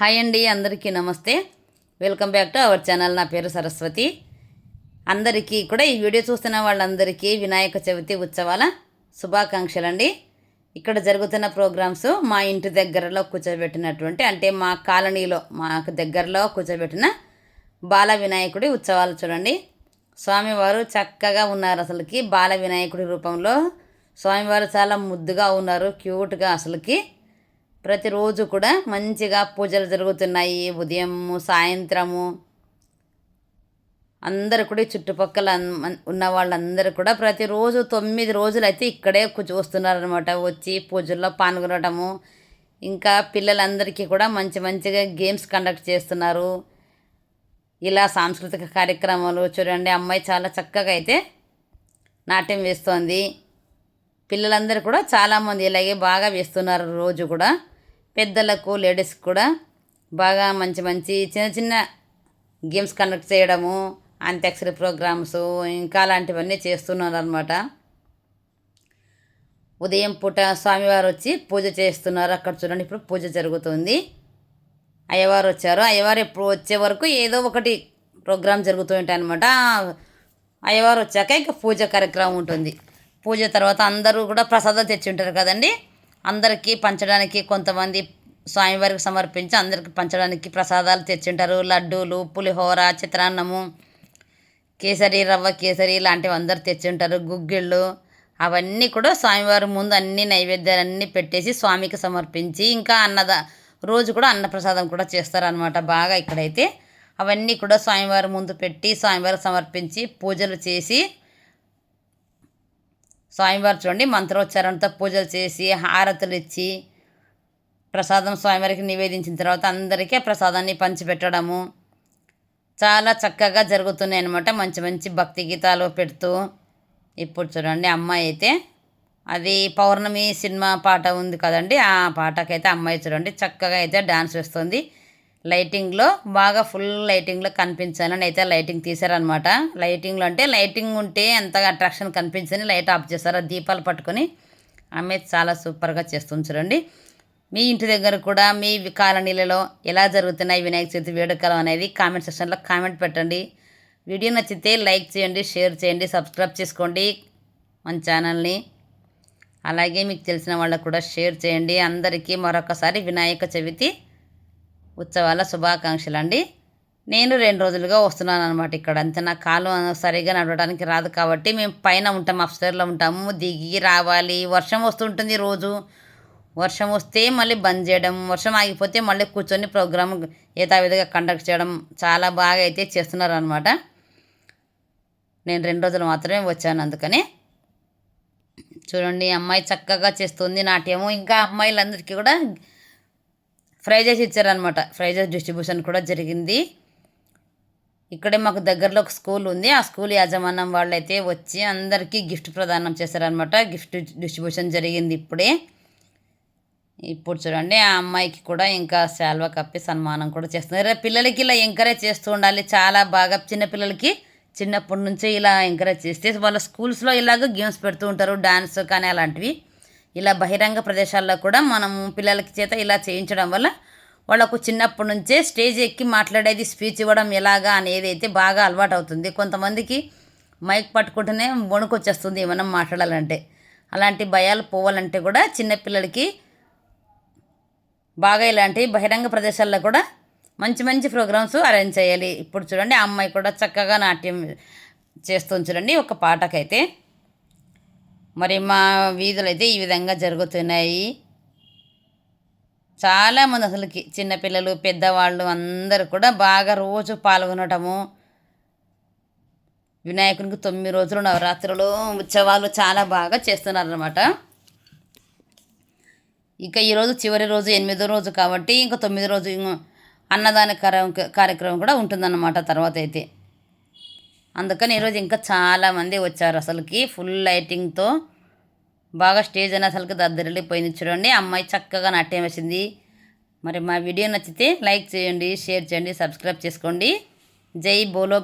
Hi అండి అందరికీ నమస్తే. Welcome back to our channel. నా పేరు సరస్వతి. అందరికీ కూడా ఈ వీడియో చూస్తున్న వాళ్ళందరికీ వినాయక చవితి ఉత్సవాల శుభాకాంక్షలు అండి ఇక్కడ జరుగుతున్న ప్రోగ్రామ్స్ మా ఇంటి దగ్గరలో కూర్చోబెట్టినటువంటి అంటే మా కాలనీలో మాకు దగ్గరలో కూర్చోబెట్టిన బాల వినాయకుడి ఉత్సవాలు చూడండి. స్వామివారు చక్కగా ఉన్నారు అసలుకి. బాల వినాయకుడి రూపంలో స్వామివారు చాలా ముద్దుగా ఉన్నారు క్యూట్గా అసలుకి. ప్రతిరోజు కూడా మంచిగా పూజలు జరుగుతున్నాయి. ఉదయము సాయంత్రము. అందరు కూడా చుట్టుపక్కల ఉన్న వాళ్ళందరూ కూడా ప్రతిరోజు తొమ్మిది రోజులు అయితే ఇక్కడే కూర్చో వస్తున్నారనమాట వచ్చి పూజల్లో పాల్గొనటము. ఇంకా పిల్లలందరికీ కూడా మంచి మంచిగా గేమ్స్ కండక్ట్ చేస్తున్నారు. ఇలా సాంస్కృతిక కార్యక్రమాలు చూడండి. అమ్మాయి చాలా చక్కగా అయితే నాట్యం వేస్తోంది. పిల్లలందరూ కూడా చాలామంది ఇలాగే బాగా వేస్తున్నారు రోజు కూడా. పెద్దలకు లేడీస్కి కూడా బాగా మంచి మంచి చిన్న చిన్న గేమ్స్ కండక్ట్ చేయడము అంత్యాక్షరి ప్రోగ్రామ్స్ ఇంకా అలాంటివన్నీ చేస్తున్నారు అనమాట ఉదయం పూట స్వామివారు వచ్చి పూజ చేస్తున్నారు. అక్కడ చూడండి ఇప్పుడు పూజ జరుగుతుంది. అయ్యవారు వచ్చారు. అయ్యవారు ఎప్పుడు వచ్చే వరకు ఏదో ఒకటి ప్రోగ్రామ్ జరుగుతూ ఉంటాయి అనమాట అయ్యవారు వచ్చాక ఇంకా పూజ కార్యక్రమం ఉంటుంది. పూజ తర్వాత అందరూ కూడా ప్రసాదాలు తెచ్చి ఉంటారు కదండి. అందరికీ పంచడానికి కొంతమంది స్వామివారికి సమర్పించి అందరికి పంచడానికి ప్రసాదాలు తెచ్చింటారు. లడ్డూలు పులిహోర చిత్రాన్నము కేసరి రవ్వ కేసరి ఇలాంటివి అందరు తెచ్చింటారు. గుగ్గిళ్ళు అవన్నీ కూడా స్వామివారి ముందు అన్ని నైవేద్యాలన్నీ పెట్టేసి స్వామికి సమర్పించి ఇంకా అన్నద రోజు కూడా అన్నప్రసాదం కూడా చేస్తారనమాట బాగా ఇక్కడైతే. అవన్నీ కూడా స్వామివారి ముందు పెట్టి స్వామివారికి సమర్పించి పూజలు చేసి స్వామివారు చూడండి మంత్రోచ్చారణతో పూజలు చేసి హారతులు ఇచ్చి ప్రసాదం స్వామివారికి నివేదించిన తర్వాత అందరికీ ప్రసాదాన్ని పంచిపెట్టడము. చాలా చక్కగా జరుగుతున్నాయి అనమాట మంచి మంచి భక్తి గీతాలు పెడుతూ. ఇప్పుడు చూడండి అమ్మాయి అయితే అది పౌర్ణమి సినిమా పాట ఉంది కదండి ఆ పాటకైతే అమ్మాయి చూడండి చక్కగా అయితే డాన్స్ వేస్తుంది. లైటింగ్లో బాగా ఫుల్ లైటింగ్లో కనిపించాలని అయితే లైటింగ్ తీశారనమాట లైటింగ్లో అంటే లైటింగ్ ఉంటే ఎంతగా అట్రాక్షన్ కనిపించని లైట్ ఆఫ్ చేస్తారు దీపాలు పట్టుకొని ఆమె చాలా సూపర్గా చేస్తుంది చూడండి. మీ ఇంటి దగ్గర కూడా మీ కాలనీలలో ఎలా జరుగుతున్నాయి వినాయక చవితి వేడుకలు అనేది కామెంట్ సెక్షన్లో కామెంట్ పెట్టండి. వీడియో నచ్చితే లైక్ చేయండి షేర్ చేయండి సబ్స్క్రైబ్ చేసుకోండి మన ఛానల్ని. అలాగే మీకు తెలిసిన వాళ్ళకు కూడా షేర్ చేయండి. అందరికీ మరొకసారి వినాయక చవితి ఉత్సవాల శుభాకాంక్షలు అండి నేను రెండు రోజులుగా వస్తున్నాను అనమాట ఇక్కడ. అంతే నా కాలు సరిగా నడవడానికి రాదు కాబట్టి మేము పైన ఉంటాం అప్స్టైర్లో ఉంటాము దిగి రావాలి. వర్షం వస్తుంటుంది రోజు. వర్షం వస్తే మళ్ళీ బంద్ చేయడం వర్షం ఆగిపోతే మళ్ళీ కూర్చొని ప్రోగ్రామ్ యథావిధిగా కండక్ట్ చేయడం చాలా బాగా అయితే చేస్తున్నారు అనమాట నేను రెండు రోజులు మాత్రమే వచ్చాను అందుకని. చూడండి అమ్మాయి చక్కగా చేస్తుంది నాట్యము. ఇంకా అమ్మాయిలందరికీ కూడా ఫ్రై చేసి ఇచ్చారనమాట ప్రైజెస్ డిస్ట్రిబ్యూషన్ కూడా జరిగింది. ఇక్కడే మాకు దగ్గరలో ఒక స్కూల్ ఉంది. ఆ స్కూల్ యాజమాన్యం వాళ్ళైతే వచ్చి అందరికీ గిఫ్ట్ ప్రదానం చేశారనమాట గిఫ్ట్ డిస్ట్రిబ్యూషన్ జరిగింది ఇప్పుడే. ఇప్పుడు చూడండి ఆ అమ్మాయికి కూడా ఇంకా శాల్వ కప్పి సన్మానం కూడా చేస్తున్నారు. పిల్లలకి ఇలా ఎంకరేజ్ చేస్తూ ఉండాలి. చాలా బాగా చిన్నపిల్లలకి చిన్నప్పటి నుంచే ఇలా ఎంకరేజ్ చేస్తే వాళ్ళ స్కూల్స్లో ఇలాగ గేమ్స్ పెడుతూ ఉంటారు. డాన్స్ కానీ అలాంటివి. ఇలా బహిరంగ ప్రదేశాల్లో కూడా మనం పిల్లలకి చేత ఇలా చేయించడం వల్ల వాళ్ళకు చిన్నప్పటి నుంచే స్టేజ్ ఎక్కి మాట్లాడేది స్పీచ్ ఇవ్వడం ఎలాగా అనేది అయితే బాగా అలవాటు అవుతుంది కొంతమందికి మైక్ పట్టుకుంటేనే వణుకు వచ్చేస్తుంది మనం మాట్లాడాలంటే. అలాంటి భయాలు పోవాలంటే కూడా చిన్నపిల్లలకి బాగా ఇలాంటి బహిరంగ ప్రదేశాల్లో కూడా మంచి మంచి ప్రోగ్రామ్స్ అరేంజ్ చేయాలి. ఇప్పుడు చూడండి ఆ అమ్మాయి కూడా చక్కగా నాట్యం చేస్తుంది చూడండి ఒక పాటకైతే. మరి మా వీధులు అయితే ఈ విధంగా జరుగుతున్నాయి. చాలామంది అసలుకి చిన్నపిల్లలు పెద్దవాళ్ళు అందరూ కూడా బాగా రోజు పాల్గొనటము. వినాయకునికి తొమ్మిది రోజులు నవరాత్రులు ఉత్సవాలు చాలా బాగా చేస్తున్నారనమాట ఇంకా ఈరోజు చివరి రోజు ఎనిమిదో రోజు కాబట్టి ఇంకా తొమ్మిది రోజు అన్నదాన కార్య- కార్యక్రమం కూడా ఉంటుందన్నమాట తర్వాత అయితే. అందుకని ఈరోజు ఇంకా చాలామంది వచ్చారు. అసలుకి ఫుల్ లైటింగ్తో బాగా స్టేజ్ అని అసలుకి దద్దరిల్లిపోయింది చూడండి. అమ్మాయి చక్కగా నాట్యం వేసింది. మరి మా వీడియో నచ్చితే లైక్ చేయండి షేర్ చేయండి సబ్స్క్రైబ్ చేసుకోండి. జై బోలో